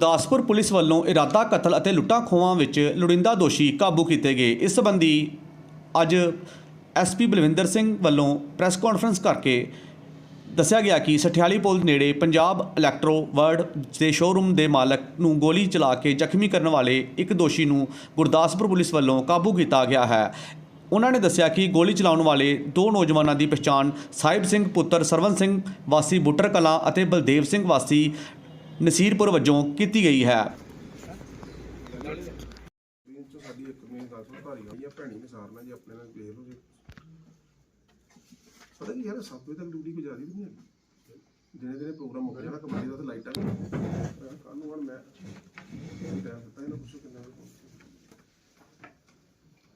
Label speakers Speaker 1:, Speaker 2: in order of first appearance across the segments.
Speaker 1: ਦਾਸਪੁਰ police ਵੱਲੋਂ ਇਰਾਦਾ ਕਤਲ ਅਤੇ ਲੁੱਟਾਂ ਖੋਹਾਂ ਵਿੱਚ ਲੋੜਿੰਦਾ ਦੋਸ਼ੀ ਕਾਬੂ ਕੀਤੇ ਗਏ। ਇਸ ਸੰਬੰਧੀ ਅੱਜ ਐਸਪੀ ਬਲਵਿੰਦਰ ਸਿੰਘ ਵੱਲੋਂ ਪ੍ਰੈਸ ਕਾਨਫਰੰਸ ਕਰਕੇ ਦੱਸਿਆ ਗਿਆ ਕਿ ਸਠਿਆਲੀ ਪੁਲ ਨੇੜੇ ਪੰਜਾਬ ਇਲੈਕਟ੍ਰੋ ਵਰਡ ਦੇ ਸ਼ੋਰੂਮ ਦੇ ਮਾਲਕ ਨੂੰ ਗੋਲੀ ਚਲਾ ਕੇ ਜ਼ਖਮੀ ਕਰਨ ਵਾਲੇ ਇੱਕ ਦੋਸ਼ੀ ਨੂੰ ਗੁਰਦਾਸਪੁਰ ਪੁਲਿਸ ਵੱਲੋਂ ਕਾਬੂ ਕੀਤਾ ਗਿਆ ਹੈ। ਉਹਨਾਂ ਨੇ ਦੱਸਿਆ ਕਿ ਗੋਲੀ ਚਲਾਉਣ ਵਾਲੇ ਦੋ ਨੌਜਵਾਨਾਂ ਦੀ ਪਛਾਣ ਸਾਹਿਬ ਸਿੰਘ ਪੁੱਤਰ ਸਰਵਨ ਸਿੰਘ, ਵਾਸੀ ਬੁੱਟਰ ਕਲਾਂ ਅਤੇ ਬਲਦੇਵ ਸਿੰਘ ਵਾਸੀ ਨਸੀਰਪੁਰ ਵਜੋਂ ਕੀਤੀ ਗਈ ਹੈ।
Speaker 2: ਦਿਨ ਚ ਸਾਡੀ ਇੱਕ ਮੇਨ ਗੱਲ ਸੁਣ ਧਾਰੀ ਹੋਈ ਆ ਭੈਣੀ ਨੇ ਸਾਰਨਾ ਜੀ ਆਪਣੇ ਨਾਲ ਵੇਖ ਲਓ ਜੀ ਪਤਾ ਕੀ ਯਾਰ 7 ਵਜੇ ਤੱਕ ਡਿਊਟੀ ਗੁਜ਼ਾਰੀ ਵੀ ਨਹੀਂ ਹੈਗੀ। ਦਿਨੇ ਦਿਨੇ ਪ੍ਰੋਗਰਾਮ ਮੁੱਕ ਜਾਣਾ ਕਮੇਟੀ ਦਾ ਤੇ ਲਾਈਟਾਂ ਵੀ ਕੱਲ ਨੂੰ ਹੁਣ ਮੈਂ ਟਾਈਮ ਦਿੱਤਾ ਇਹਨਾਂ ਪੁੱਛੋ ਕਿੰਨਾ ਵਜੇ ਪਹੁੰਚੇ।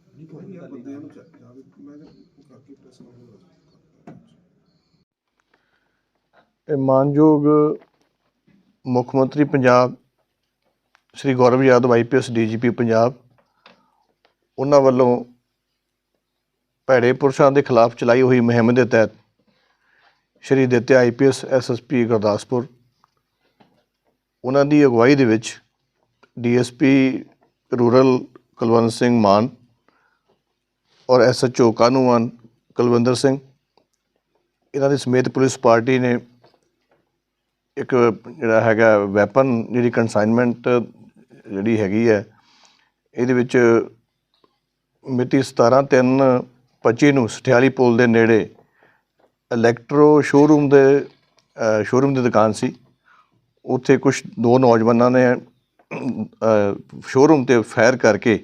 Speaker 2: ਨਹੀਂ ਕੋਈ ਯਾਰ ਬੰਦਿਆਂ ਨੂੰ ਚੱਕ ਜਾਵੇ ਮੈਂ ਤਾਂ ਕਰਕੇ ਪ੍ਰੈਸ ਕਾਨਫਰੰਸ
Speaker 3: ਇਹ ਮਾਨਯੋਗ ਮੁੱਖ ਮੰਤਰੀ ਪੰਜਾਬ ਸ੍ਰੀ ਗੌਰਵ ਯਾਦਵ ਆਈਪੀਐਸ ਡੀਜੀਪੀ ਪੰਜਾਬ, ਉਹਨਾਂ ਵੱਲੋਂ ਭੈੜੇ ਪੁਰਸ਼ਾਂ ਦੇ ਖਿਲਾਫ ਚਲਾਈ ਹੋਈ ਮੁਹਿੰਮ ਦੇ ਤਹਿਤ ਸ਼੍ਰੀ ਦਿੱਤੇ ਆਈਪੀਐਸ ਐਸਐਸਪੀ ਗੁਰਦਾਸਪੁਰ, ਉਹਨਾਂ ਦੀ ਅਗਵਾਈ ਦੇ ਵਿੱਚ ਡੀਐਸਪੀ ਰੂਰਲ ਕੁਲਵੰਤ ਸਿੰਘ ਮਾਨ ਔਰ ਐਸਐਚਓ ਕਾਨੂੰਨ ਕੁਲਵਿੰਦਰ ਸਿੰਘ, ਇਹਨਾਂ ਦੇ ਸਮੇਤ ਪੁਲਿਸ ਪਾਰਟੀ ਨੇ ਇੱਕ ਜਿਹੜਾ ਹੈਗਾ ਵੈਪਨ ਜਿਹੜੀ ਕਨਸਾਈਨਮੈਂਟ ਜਿਹੜੀ ਹੈਗੀ ਹੈ, ਇਹਦੇ ਵਿੱਚ ਮਿਤੀ 17 3 25 ਨੂੰ ਸਠਿਆਲੀ ਪੁਲ ਦੇ ਨੇੜੇ ਇਲੈਕਟ੍ਰੋ ਸ਼ੋਰੂਮ ਦੇ ਸ਼ੋਰੂਮ ਦੀ ਦੁਕਾਨ ਸੀ। ਉੱਥੇ ਕੁਝ ਦੋ ਨੌਜਵਾਨਾਂ ਨੇ ਸ਼ੋਰੂਮ ਤੇ ਫਾਇਰ ਕਰਕੇ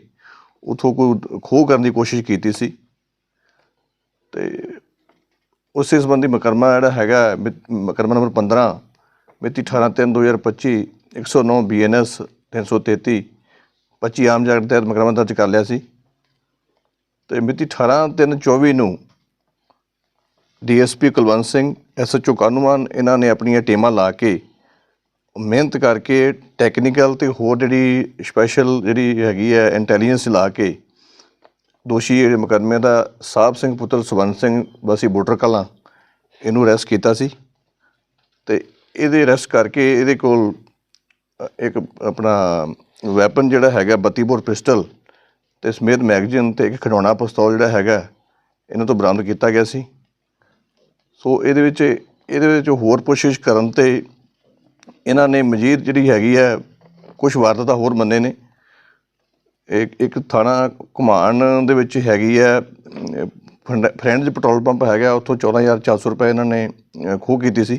Speaker 3: ਉਥੋਂ ਕੋਈ ਖੋਹ ਕਰਨ ਦੀ ਕੋਸ਼ਿਸ਼ ਕੀਤੀ ਸੀ। ਤੇ ਉਸੇ ਸੰਬੰਧੀ ਮਕਰਮਾ ਜਿਹੜਾ ਹੈਗਾ ਮਿ- ਮੁਕੱਦਮਾ ਨੰਬਰ 15 ਮਿਤੀ 18 3 2025 109 ਬੀਐਨਐਸ 333 25 ਆਮ ਜਗਤ ਤਹਿਤ ਮੁਕੱਦਮਾ ਦਰਜ ਕਰ ਲਿਆ ਸੀ। ਤੇ ਮਿਤੀ 18 3 24 ਨੂੰ ਡੀਐਸਪੀ ਕੁਲਵੰਤ ਸਿੰਘ, ਐਸਐਚਓ ਕਾਨੂੰਨ, ਇਹਨਾਂ ਨੇ ਆਪਣੀਆਂ ਟੀਮਾਂ ਲਾ ਕੇ ਮਿਹਨਤ ਕਰਕੇ ਟੈਕਨੀਕਲ ਤੇ ਹੋਰ ਜਿਹੜੀ ਸਪੈਸ਼ਲ ਜਿਹੜੀ ਹੈਗੀ ਹੈ ਇੰਟੈਲੀਜੈਂਸ ਲਾ ਕੇ ਦੋਸ਼ੀ ਜਿਹੜੇ ਮੁਕੱਦਮੇ ਦਾ ਸਾਹਿਬ ਸਿੰਘ ਪੁੱਤਰ ਸੁਵੰਤ ਸਿੰਘ, ਵਾਸੀ ਬੋਟਰ ਕਲਾਂ, ਇਹਨੂੰ ਅਰੈਸਟ ਕੀਤਾ ਸੀ। ਤੇ ਇਹਦੇ ਅਰੈਸਟ ਕਰਕੇ ਇਹਦੇ ਕੋਲ ਇੱਕ ਆਪਣਾ ਵੈਪਨ ਜਿਹੜਾ ਹੈਗਾ 32 ਬੋਰ ਪਿਸਟਲ ਤੇ ਸਮੇਤ ਮੈਗਜ਼ੀਨ ਤੇ ਇੱਕ ਖਿਡੌਣਾ ਪਿਸਤੌਲ ਜਿਹੜਾ ਹੈਗਾ ਇਹਨਾਂ ਤੋਂ ਬਰਾਮਦ ਕੀਤਾ ਗਿਆ ਸੀ। ਸੋ ਇਹਦੇ ਵਿੱਚ ਇਹਦੇ ਵਿੱਚ ਹੋਰ ਕੋਸ਼ਿਸ਼ ਕਰਨ ਤੇ ਇਹਨਾਂ ਨੇ ਮਜੀਦ ਜਿਹੜੀ ਹੈਗੀ ਹੈ ਕੁਝ ਵਾਰਦਾਤਾਂ ਹੋਰ ਮੰਨੇ ਨੇ। ਇੱਕ ਇੱਕ ਥਾਣਾ ਘੁਮਾਣ ਦੇ ਵਿੱਚ ਹੈਗੀ ਹੈ ਫਰੈਂਡਸ ਪੈਟਰੋਲ ਪੰਪ ਹੈਗਾ ਉੱਥੋਂ 14400 ਰੁਪਏ ਇਹਨਾਂ ਨੇ ਅ, ਖੋਹ ਕੀਤੀ ਸੀ।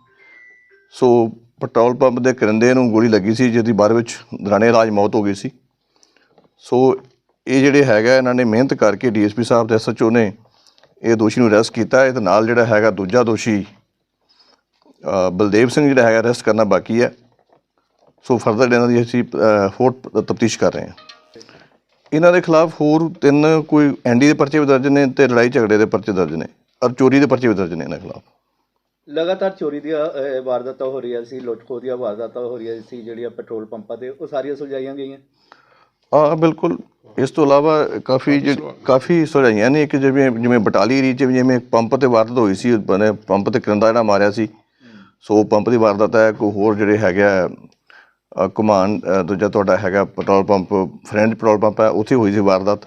Speaker 3: ਸੋ ਪੈਟਰੋਲ ਪੰਪ ਦੇ ਕਰਿੰਦੇ ਨੂੰ ਗੋਲੀ ਲੱਗੀ ਸੀ ਜਿਹਦੀ ਬਾਅਦ ਵਿੱਚ ਦਰਾਣੇ ਰਾਜ ਮੌਤ ਹੋ ਗਈ ਸੀ। ਸੋ ਇਹ ਜਿਹੜੇ ਹੈਗਾ ਇਹਨਾਂ ਨੇ ਮਿਹਨਤ ਕਰਕੇ ਡੀਐਸਪੀ ਸਾਹਿਬ ਤੇ ਐਸਐਚਓ ਨੇ ਇਹ ਦੋਸ਼ੀ ਨੂੰ ਅਰੈਸਟ ਕੀਤਾ। ਇਹਦੇ ਨਾਲ ਜਿਹੜਾ ਹੈਗਾ ਦੂਜਾ ਦੋਸ਼ੀ ਬਲਦੇਵ ਸਿੰਘ ਜਿਹੜਾ ਹੈਗਾ ਅਰੈਸਟ ਕਰਨਾ ਬਾਕੀ ਹੈ। ਸੋ ਫਰਦਰ ਇਹਨਾਂ ਦੀ ਅਸੀਂ ਅ, ਹੋਰ ਤਫਤੀਸ਼ ਕਰ ਰਹੇ ਹਾਂ। ਇਹਨਾਂ ਦੇ ਖਿਲਾਫ ਹੋਰ ਤਿੰਨ ਕੋਈ ਐਨਡੀ ਦੇ ਪਰਚੇ ਵੀ ਦਰਜ ਨੇ ਤੇ ਲੜਾਈ ਝਗੜੇ ਦੇ ਪਰਚੇ ਦਰਜ ਨੇ। ਔਰ ਚੋਰੀ ਦੇ ਪਰਚੇ ਵੀ ਦਰਜ ਨੇ ਇਹਨਾਂ ਖਿਲਾਫ।
Speaker 4: ਲਗਾਤਾਰ ਚੋਰੀ ਦੀਆਂ ਅਹ, ਵਾਰਦਾਤਾਂ ਹੋ ਰਹੀਆਂ ਸੀ ਲੁੱਟ ਖੋਹ ਦੀਆਂ ਵਾਰਦਾਤਾਂ ਹੋ ਰਹੀਆਂ ਸੀ ਜਿਹੜੀਆਂ ਪੈਟਰੋਲ ਪੰਪਾਂ ਤੇ ਉਹ ਸਾਰੀਆਂ ਸੁਲਝਾਈਆਂ ਗਈਆਂ?
Speaker 3: ਹਾਂ ਬਿਲਕੁਲ। ਇਸ ਤੋਂ ਇਲਾਵਾ ਕਾਫੀ ਜਿਹੜੀ- ਕਾਫੀ ਸੁਝਾਈਆਂ ਨੇ ਕਿ ਜਿਵੇਂ ਜਿਵੇਂ ਬਟਾਲੀ ਏਰੀਏ 'ਚ ਜਿਵੇਂ ਪੰਪ ਤੇ ਵਾਰਦਾਤ ਹੋਈ ਸੀ ਪੰਪ ਤੇ ਕਰਿੰਦਾ ਜਿਹੜਾ ਮਾਰਿਆ ਸੀ। ਸੋ ਪੰਪ ਦੀ ਵਾਰਦਾਤ ਹੈ ਕੋਈ ਹੋਰ ਜਿਹੜੇ ਹੈਗਾ ਅ, ਘੁਮਾਣ ਅ, ਦੂਜਾ ਤੁਹਾਡਾ ਹੈਗਾ petrol pump friend petrol pump ਹੈ ਉੱਥੇ ਹੋਈ ਸੀ ਵਾਰਦਾਤ।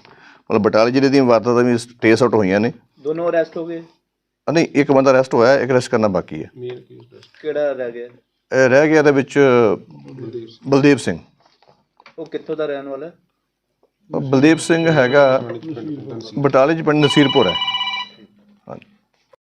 Speaker 3: ਮਤਲਬ ਬਟਾਲੀ ਜ਼ਿਲ੍ਹੇ ਦੀਆਂ ਵਾਰਦਾਤਾਂ ਵੀ ਟੇਸ ਆਊਟ ਹੋਈਆਂ ਨੇ।
Speaker 4: ਦੋਨੋਂ ਅਰੈਸਟ ਹੋ ਗਏ?
Speaker 3: ਨਹੀਂ ਇੱਕ ਬੰਦਾ ਅਰੈਸਟ ਹੋਇਆ ਇੱਕ ਅਰੈਸਟ ਕਰਨਾ ਬਾਕੀ ਹੈ।
Speaker 4: ਕਿਹੜਾ ਰਹਿ ਗਿਆ?
Speaker 3: ਇਹ ਰਹਿ ਗਿਆ ਇਹਦੇ ਵਿੱਚ ਬਲਦੇਵ ਸਿੰਘ।
Speaker 4: ਉਹ ਕਿੱਥੋਂ ਦਾ ਰਹਿਣ ਵਾਲਾ ਹੈ?
Speaker 3: ਬਲਦੇਵ ਸਿੰਘ ਹੈਗਾ ਬਟਾਲੇ ਚ ਪਿੰਡ ਨਸੀਰਪੁਰ ਹੈ।